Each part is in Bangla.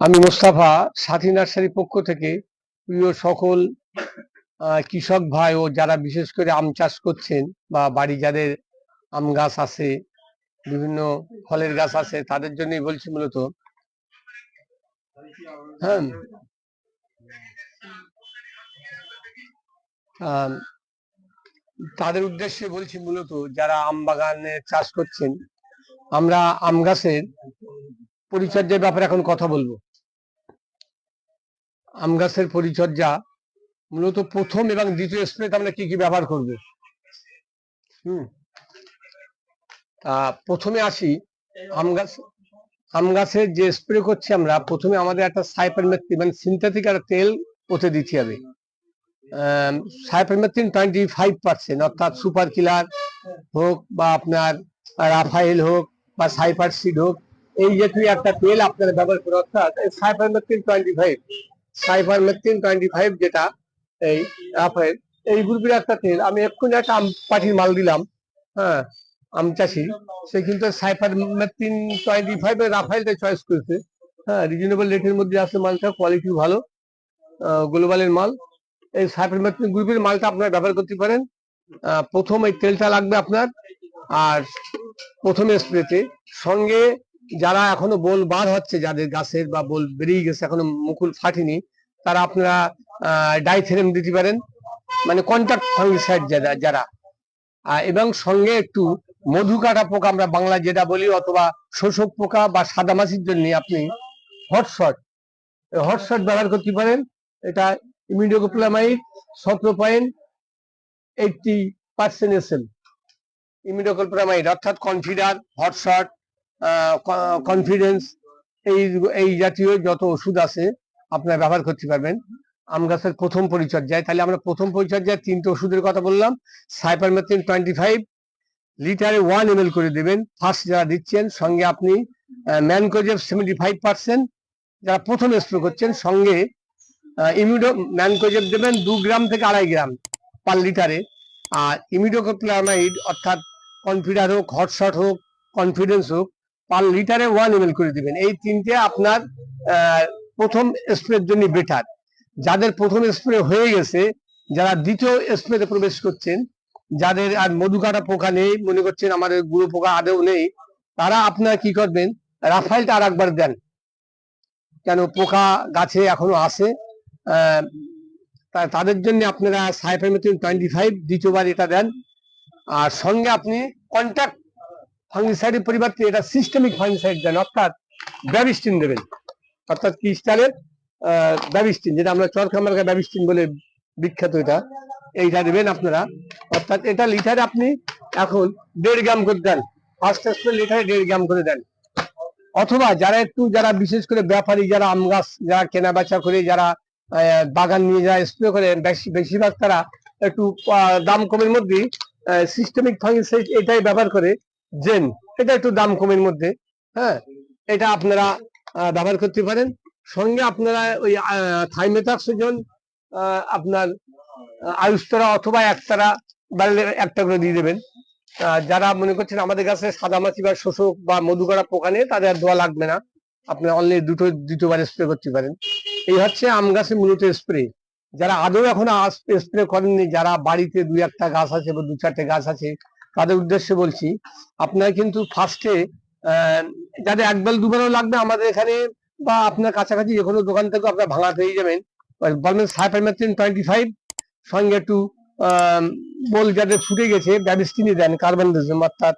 আমি মোস্তাফা, সাথী নার্সারি পক্ষ থেকে প্রিয় সকল কৃষক ভাই ও যারা বিশেষ করে আম চাষ করছেন বা বাড়ি যাদের আম গাছ আছে, বিভিন্ন ফলের গাছ আছে, তাদের জন্যই বলছি মূলত। হ্যাঁ। তাদের উদ্দেশ্যে বলছি মূলত, যারা আম বাগানে চাষ করছেন, আমরা আম গাছের পরিচর্যার ব্যাপারে এখন কথা বলব। আম গাছের পরিচর্যা মূলত প্রথম এবং দ্বিতীয় স্প্রেতে আমরা কি কি ব্যবহার করব? হুম। প্রথমে আসি, আম গাছ, আম গাছের যে স্প্রে করছি আমরা, প্রথমে আমাদের একটা সাইপারমেথ্রিন মানে সিনথেটিক একটা তেল ওতে দিতে হবে। সাইপারমেথ্রিন টোয়েন্টি ফাইভ পার্সেন্ট অর্থাৎ সুপার কিলার হোক বা আপনার রাফাইল হোক বা সাইপার সিড হোক এই যে জাতীয় একটা তেল আপনারা ব্যবহার করে অর্থাৎ cypher cypermethrin twenty five cypher cypermethrin twenty five যেটা এই রাফাইল এই গ্রুপের একটা তেল, আমি এক্ষুনি একটা আম পাঠির মাল দিলাম হ্যাঁ আম চাষি, সে কিন্তু সাইফার সাইপারমেথ্রিন টোয়েন্টি ফাইভ এর রাফাইলটা চয়েস করেছে হ্যাঁ রিজনেবল রেটের মধ্যে আছে মালটা কোয়ালিটি ভালো গ্লোবালের মাল, এই সাইফার সাইপারমেথ্রিন গ্রুপের মালটা আপনারা ব্যবহার করতে পারেন প্রথম এই তেলটা লাগবে আপনার, আর প্রথম স্প্রেতে সঙ্গে যারা এখনও বোল বার হচ্ছে, যাদের গাছের বা বোল বেরিয়ে গেছে, এখনও মুকুল ফাটেনি, তারা আপনারা ডাইথেরেম দিতে পারেন। মানে কন্ট্যাক্ট ফাঙ্গিসাইড যারা যারা। এবং সঙ্গে একটু মধু কাটা পোকা, আমরা বাংলা যেটা বলি, অথবা শোষক পোকা বা সাদা মাছির জন্য আপনি হটশট হটশট ব্যবহার করতে পারেন। এটা ইমিডিওক্লোপ্লামাইড সতেরো point eighty percent S L imidacloprid অর্থাৎ কনফিডার হটশট কনফিডেন্স এই এই জাতীয় যত ওষুধ আছে, আপনারা ব্যবহার করতে পারবেন। আম গাছের প্রথম পরিচর্যায়, তাহলে আমরা প্রথম পরিচর্যায় তিনটে ওষুধের কথা বললাম। সাইপারমেথিন টোয়েন্টি ফাইভ লিটারে ওয়ান এম করে দেবেন। ফার্স্ট যারা দিচ্ছেন, সঙ্গে আপনি ম্যানকোজেব সেভেন্টি ফাইভ পার্সেন্ট যারা প্রথম স্প্রে করছেন, সঙ্গে ইমিডো ম্যানকোজেব দেবেন দু গ্রাম থেকে আড়াই গ্রাম পার লিটারে। আর ইমিডোক্লোপ্লামাইড অর্থাৎ কনফিডার হোক হটশট হোক কনফিডেন্স হোক পার লিটারে ওয়ান এম করে দিবেন। এই তিনটে আপনার প্রথম স্প্রের জন্য বেটার যাদের প্রথম স্প্রে হয়ে গেছে, যারা দ্বিতীয় স্প্রেতে প্রবেশ করছেন, যাদের আর মধু কাটা পোকা নেই, মনে করছেন আমাদের গুঁড়ো পোকা আদেও নেই, তারা আপনার কি করবেন, রাফাইলটা আর একবার দেন। কেন পোকা গাছে এখনও আছে তাদের জন্য আপনারা সাইফাইমেথিন টোয়েন্টি ফাইভ দ্বিতীয়বার এটা দেন। আর সঙ্গে আপনি কন্ট্যাক্ট ফাঙ্গিসাইডের পরিবর্তে এটা সিস্টেমিক ফাঙ্গিসাইড দেন, অর্থাৎ ব্যাবিস্টিন দেবেন। অর্থাৎ ক্রিস্টালের ব্যাবিস্টিন যেটা আমরা চরকামার্কা ব্যাবিস্টিন বলে বিখ্যাত এটা। এইটা দেবেন আপনারা। অর্থাৎ এটা লিটারে আপনি এখন দেড় গ্রাম করে দেন। ফার্স্ট স্প্রে লিটারে দেড় গ্রাম করে দেন। অথবা যারা একটু, যারা বিশেষ করে ব্যাপারী, যারা আম গাছ, যারা কেনা বেচা করে, যারা বাগান নিয়ে যায়, স্প্রে করে, বেশি, বেশিরভাগ তারা একটু দাম কমের মধ্যে সিস্টেমিক ফাঙ্গিসাইড এটাই ব্যবহার করে। জেন এটা একটু দাম কমের মধ্যে হ্যাঁ? এটা আপনারা ব্যবহার করতে পারেন। সঙ্গে আপনারা ওই থাইমেথাক্সিজন আপনার আহ, আয়ুস্তরা অথবা একতারা বাড়লে একটা করে দিয়ে দেবেন। যারা মনে করছেন আমাদের কাছে সাদামাছি বা শোষক বা মধু করা পোকা নেই তাদের আর দোয়া লাগবে না। আপনি অনলি দুটো দ্বিতীয়বার স্প্রে করতে পারেন। এই হচ্ছে আম গাছে মূলত স্প্রে যারা আদৌ এখন স্প্রে করেননি যারা বাড়িতে দুই একটা গাছ আছে বা দু চারটে গাছ আছে তাদের উদ্দেশ্যে বলছি, আপনার কিন্তু ফার্স্টে যাদের এক বেল দুবেলাও লাগবে আমাদের এখানে বা আপনার কাছাকাছি যে কোনো দোকান থেকে আপনার ভাঙা পেয়ে যাবেন। বলবেন সাইপারমেথ্রিন টোয়েন্টি ফাইভ সঙ্গে একটু বল যাদের ফুটে গেছে ব্যাবিস্টিনি দেন কার্বনডিজম অর্থাৎ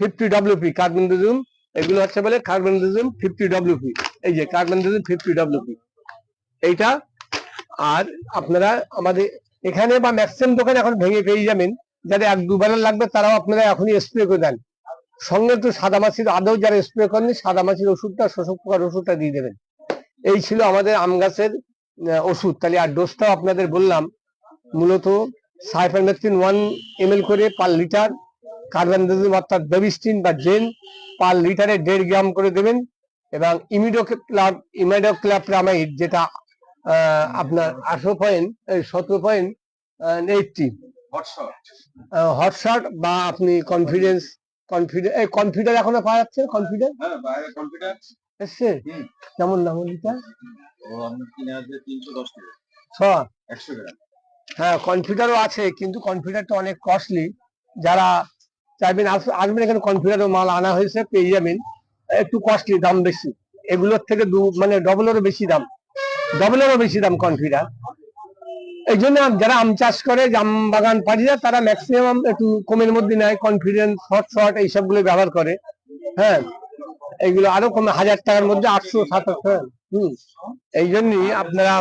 ফিফটি ডব্লিউপি কার্বনডিজম এগুলো হচ্ছে বলে কার্বনডিজম ফিফটি ডব্লিউপি এই যে কার্বনডিজম ফিফটি ডব্লিউপি এইটা, আর আপনারা আমাদের এখানে বা ম্যাক্সিমাম দোকানে এখন ভেঙে পেয়ে যাবেন। যাদের এক দুবারের লাগবে, তারাও আপনারা এখনই স্প্রে করে দেন। সঙ্গে একটু সাদা মাছির, আদৌ যারা স্প্রে করেনি সাদা মাছির ওষুধটা, শোষক পোকার ওষুধটা দিয়ে দেবেন। এই ছিল আমাদের আম গাছের ওষুধ। তাহলে আর ডোজটাও আপনাদের বললাম। মূলত সাইফারমেথ্রিন ওয়ান এম করে পার লিটার কার্বনডিজম অর্থাৎ বেবিস্টিন বা জেন পার লিটারে দেড় গ্রাম করে দেবেন। এবং ইমিডোক্লাব ইমিডোক্লাপ্রামাইড যেটা আপনার আঠারো পয়েন্ট সতেরো পয়েন্ট এইটটি হটশট বা আপনি কনফিডেন্স কনফিডেন্ট এই কনফিডেন্ট এখনও পাওয়া যাচ্ছে কনফিডেন্ট হ্যাঁ বাইরে এসছে? কেমন দাম লিটা ও আপনার কিনে আসবে তিনশো দশ টাকা। ছ। একশো গ্রাম। হ্যাঁ কনফিডারও আছে কিন্তু কনফিডারটা অনেক কস্টলি যারা চাইবেন আসবেন এখানে কনফিডারও মাল আনা হয়েছে পেয়ে যাবেন। একটু কস্টলি দাম বেশি। এগুলোর থেকে দু মানে ডবলেরও বেশি দাম। ডবলেরও বেশি দাম কনফিডার এই জন্য যারা আম চাষ করে জাম বাগান পাড়িরা তারা ম্যাক্সিমাম একটু কমের মধ্যে নেয় কনফিডেন্স শর্ট শর্ট এইসবগুলো ব্যবহার করে। হ্যাঁ এইগুলো আরও কমে, হাজার টাকার মধ্যে আটশো সাতশো হম। এই জন্যই আপনারা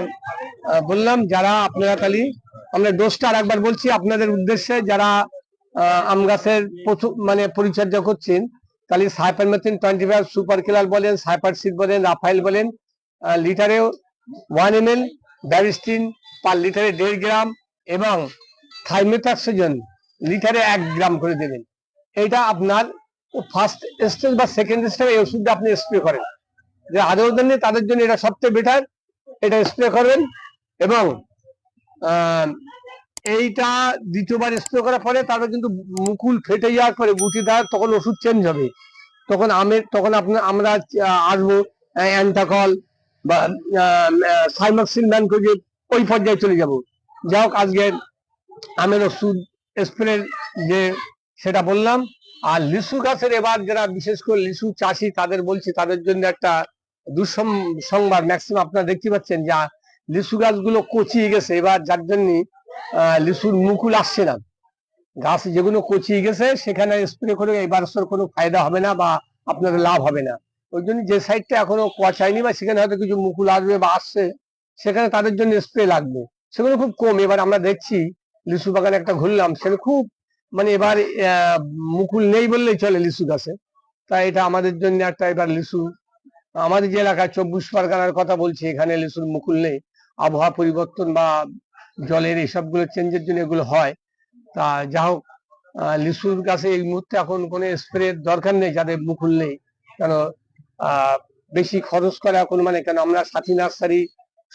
বললাম, যারা আপনারা খালি, আমরা ডোজটা আর একবার বলছি, আপনাদের উদ্দেশ্যে যারা আম গাছের প্রথম মানে পরিচর্যা করছেন, তাহলে cypermethrin twenty five super killer বলেন, সাইপার সিড বলেন, রাফাইল বলেন লিটারে ওয়ান এম এল ব্যারিস্টিন পার লিটারে দেড় গ্রাম এবং থাইমেথাক্সিজন লিটারে এক গ্রাম করে দেবেন। এটা আপনার ফার্স্ট স্টেজ বা সেকেন্ড স্টেজ এই ওষুধটা আপনি স্প্রে করেন। যে আদৌ জন্য তাদের জন্য এটা সবচেয়ে বেটার এটা স্প্রে করবেন এবং এইটা দ্বিতীয়বার স্প্রে করার পরে তারপর কিন্তু মুকুল ফেটে যাওয়ার পরে গুটি দেওয়ার তখন ওষুধ চেঞ্জ হবে। তখন আমের, তখন আপনার আমরা আসব অ্যান্টাকল বা সাইমাক্সিন ম্যান করে ওই পর্যায়ে চলে যাব। যাই হোক আজকে আমের ওষুধ স্প্রে যে সেটা বললাম, আর লিচু গাছের এবার যারা বিশেষ করে লিচু চাষি, তাদের বলছি, তাদের জন্য একটা দুঃসম সংবাদ ম্যাক্সিমাম আপনারা দেখতে পাচ্ছেন যা লিচু গাছগুলো কচিয়ে গেছে। এবার যার জন্য লিচুর মুকুল আসছে না। গাছ যেগুলো কচিয়ে গেছে, সেখানে স্প্রে করে এবার কোনো ফায়দা হবে না বা আপনাদের লাভ হবে না। ওই জন্য যে সাইডটা এখনও কচায়নি বা সেখানে হয়তো কিছু মুকুল আসবে বা আসছে সেখানে তাদের জন্য স্প্রে লাগবে। সেগুলো খুব কম। এবার আমরা দেখছি লিচু বাগানে একটা ঘুরলাম, সেখানে খুব মানে এবার মুকুল নেই বললেই চলে লিচু গাছে। তাই এটা আমাদের জন্য একটা এবার লিচু। আমাদের যে এলাকায় চব্বিশ পরগনার কথা বলছি, এখানে লিচুর মুকুল নেই। আবহাওয়া পরিবর্তন বা জলের এইসবগুলো চেঞ্জের জন্য এগুলো হয়। তা যা হোক লিচুর গাছে এই মুহূর্তে এখন কোনো স্প্রে দরকার নেই, যাদের মুকুল নেই। কেন বেশি খরচ করা এখন মানে কেন আমরা সাথী নার্সারি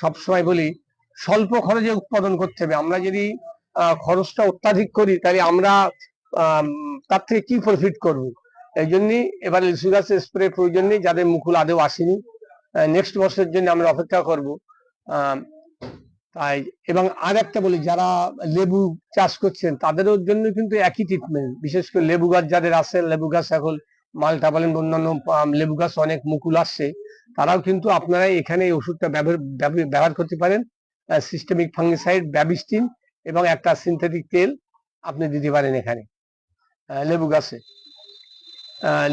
সবসময় বলি, স্বল্প খরচে উৎপাদন করতে হবে। আমরা যদি খরচটা অত্যাধিক করি, তাহলে আমরা তার থেকে কি প্রফিট করব? এই জন্যই এবার লিচু গাছের স্প্রে প্রয়োজন নেই, যাদের মুকুল আদেও আসেনি। নেক্সট বছরের জন্য আমরা অপেক্ষা করব। তাই, এবং আর একটা বলি, যারা লেবু চাষ করছেন, তাদেরও জন্য কিন্তু একই ট্রিটমেন্ট বিশেষ করে লেবু গাছ যাদের আছে, লেবু গাছ এখন মালটা বলেন অন্যান্য লেবু গাছ অনেক মুকুল আসছে, তারাও কিন্তু আপনারা এখানে এই ওষুধটা ব্যবহার করতে পারেন। সিস্টেমিক ফাঙ্গিসাইড ব্যাবিস্টিন এবং একটা সিনথেটিক তেল আপনি দিতে পারেন এখানে লেবু গাছে।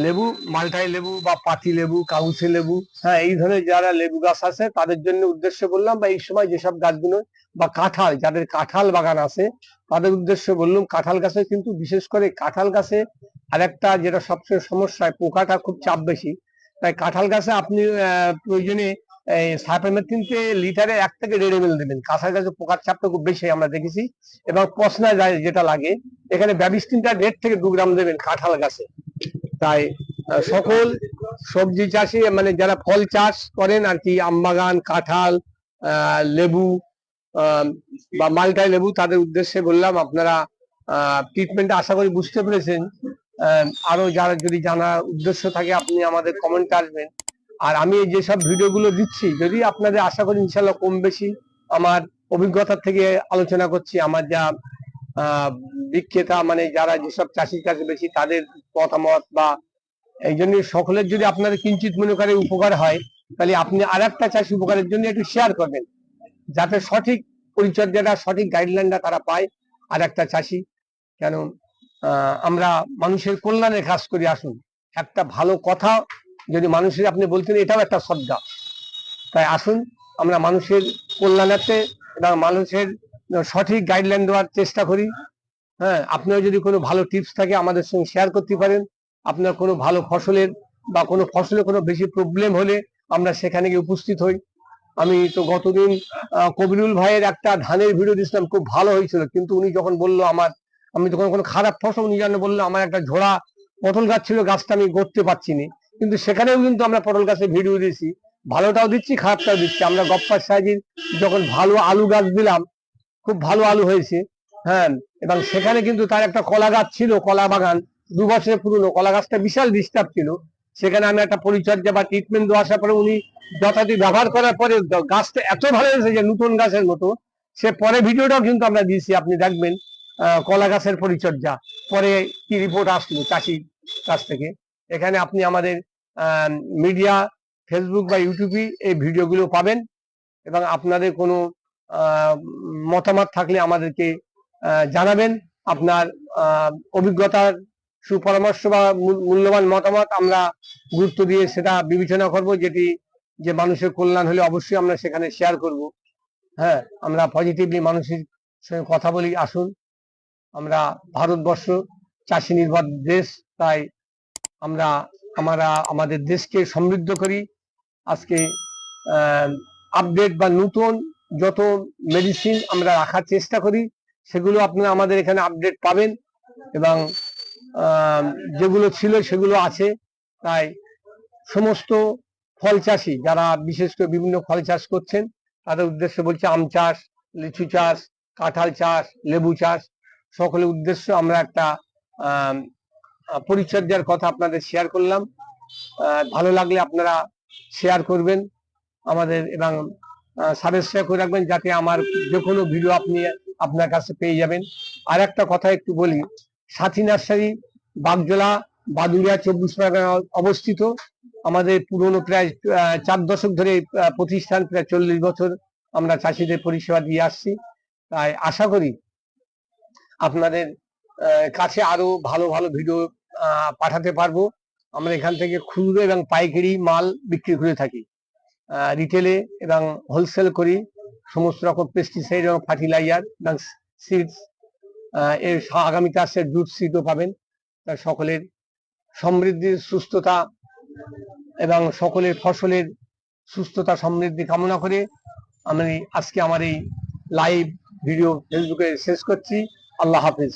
লেবু মালটাই লেবু বা পাতি লেবু কাউসে লেবু হ্যাঁ এই ধরনের যারা লেবু গাছ আছে, তাদের জন্য উদ্দেশ্য বললাম বা এই সময় যেসব গাছগুলো বা কাঁঠাল, যাদের কাঁঠাল বাগান আছে, তাদের উদ্দেশ্য বললাম কাঁঠাল গাছে কিন্তু বিশেষ করে কাঁঠাল গাছে আরেকটা যেটা সবচেয়ে সমস্যা, পোকাটা খুব চাপ বেশি। তাই কাঁঠাল গাছে আপনি প্রয়োজনে, এই সাইপারমেথিনকে লিটারে এক থেকে দেড় এমএল দেবেন। কাঁঠাল গাছে পোকার চাপটা খুব বেশি আমরা দেখেছি। এবং পশনা যায় যেটা লাগে, এখানে ব্যাবিস্টিনটা দেড় থেকে দু গ্রাম দেবেন কাঁঠাল গাছে। তাই সকল সবজি চাষি মানে যারা ফল চাষ করেন আর কি, আম বাগান, কাঁঠাল লেবু বা মালটাই লেবু, তাদের উদ্দেশ্যে বললাম আপনারা ট্রিটমেন্ট আশা করি বুঝতে পেরেছেন। আরও যারা যদি জানার উদ্দেশ্য থাকে, আপনি আমাদের কমেন্ট আসবেন। আর আমি এই যেসব ভিডিওগুলো দিচ্ছি, যদি আপনাদের আশা করি ইনশাল্লাহ কম বেশি আমার অভিজ্ঞতা থেকে আলোচনা করছি, আমার যা বিক্রেতা মানে যারা যেসব চাষির কাছে বেশি, তাদের মতামত বা এই জন্য সকলের যদি আপনাদের কিঞ্চিত মনে করে উপকার হয়, তাহলে আপনি আর একটা চাষি উপকারের জন্য একটু শেয়ার করবেন। যাতে সঠিক পরিচর্যাটা, সঠিক গাইডলাইনটা তারা পায় আর একটা চাষি। কেন আমরা মানুষের কল্যাণের কাজ করি, আসুন। একটা ভালো কথা যদি মানুষের, আপনি বলতেন এটাও একটা শ্রদ্ধা তাই আসুন, আমরা মানুষের কল্যাণার্থে এবং মানুষের সঠিক গাইডলাইন দেওয়ার চেষ্টা করি। হ্যাঁ আপনার যদি কোনো ভালো টিপস থাকে আমাদের সঙ্গে শেয়ার করতে পারেন। আপনার কোনো ভালো ফসলের বা কোনো ফসলে কোনো বেশি প্রবলেম হলে আমরা সেখানে গিয়ে উপস্থিত হই। আমি তো গতদিন কবিরুল ভাইয়ের একটা ধানের ভিডিও দিয়েছিলাম, খুব ভালো হয়েছিল। কিন্তু উনি যখন বলল আমার আমি তখন কোনো খারাপ ফসল উনি যেন বলল আমার একটা ঝোড়া পটল গাছ ছিল, গাছটা আমি গড়তে পারছি না কিন্তু সেখানেও কিন্তু আমরা পটল গাছের ভিডিও দিয়েছি। ভালোটাও দিচ্ছি, খারাপটাও দিচ্ছি। আমরা গপ্পার সাহায্যে যখন ভালো আলু গাছ দিলাম, খুব ভালো আলু হয়েছে হ্যাঁ এবং সেখানে কিন্তু তার একটা কলা গাছ ছিল, কলা বাগান, দু বছরের পুরনো, কলা গাছটা বিশাল ডিস্টার্ব ছিল। সেখানে আমি একটা পরিচর্যা বা ট্রিটমেন্ট দেওয়া আসার পরে উনি যথাযথ ব্যবহার করার পরে গাছটা এত ভালো হয়েছে যে নতুন গাছের মতো, সে পরে ভিডিওটাও কিন্তু আমরা দিয়েছি, আপনি দেখবেন। কলা গাছের পরিচর্যা। পরে কি রিপোর্ট আসলো চাষির কাছ থেকে? এখানে আপনি আমাদের মিডিয়া ফেসবুক বা ইউটিউবে এই ভিডিওগুলো পাবেন এবং আপনাদের কোনো মতামত থাকলে আমাদেরকে জানাবেন। আপনার অভিজ্ঞতার সুপরামর্শ বা মূল- মূল্যবান মতামত আমরা গুরুত্ব দিয়ে সেটা বিবেচনা করব, যেটি, যে মানুষের কল্যাণ হলে অবশ্যই আমরা সেখানে শেয়ার করব। হ্যাঁ আমরা পজিটিভলি মানুষের সঙ্গে কথা বলি, আসুন। আমরা ভারতবর্ষ চাষি নির্ভর দেশ, তাই আমরা আমরা আমাদের দেশকে সমৃদ্ধ করি। আজকে আপডেট বা নতুন যত মেডিসিন আমরা রাখার চেষ্টা করি, সেগুলো আপনারা আমাদের এখানে আপডেট পাবেন এবং যেগুলো ছিল সেগুলো আছে। তাই সমস্ত ফল চাষি যারা বিশেষ করে বিভিন্ন ফল চাষ করছেন, তাদের উদ্দেশ্যে বলছে আম চাষ, লিচু চাষ, কাঁঠাল চাষ, লেবু চাষ সকলের উদ্দেশ্য আমরা একটা পরিচর্যার কথা আপনাদের শেয়ার করলাম। ভালো লাগলে আপনারা শেয়ার করবেন আমাদের এবং সাবস্ক্রাইব করে রাখবেন যাতে আমার যে কোনো ভিডিও আপনি আপনার কাছে পেয়ে যাবেন। আর একটা কথা একটু বলি, সাথী নার্সারি বাগজোলা বাদুড়িয়া চব্বিশ পরগনা অবস্থিত। আমাদের পুরনো প্রায় চার দশক ধরে প্রতিষ্ঠান, প্রায় চল্লিশ বছর আমরা চাষিদের পরিষেবা দিয়ে আসছি। তাই আশা করি আপনাদের কাছে আরও ভালো ভালো ভিডিও পাঠাতে পারব। আমরা এখান থেকে খুচরো এবং পাইকারি মাল বিক্রি করে থাকি। রিটেলে এবং হোলসেল করি। সমস্ত রকম পেস্টিসাইড এবং ফার্টিলাইজার এবং সিডস এর আগামীতে আসছে জুট সিডও পাবেন। তা সকলের সমৃদ্ধি, সুস্থতা এবং সকলের ফসলের সুস্থতা, সমৃদ্ধি কামনা করে আমি আজকে আমার এই লাইভ ভিডিও ফেসবুকে শেষ করছি। আল্লাহ হাফিজ।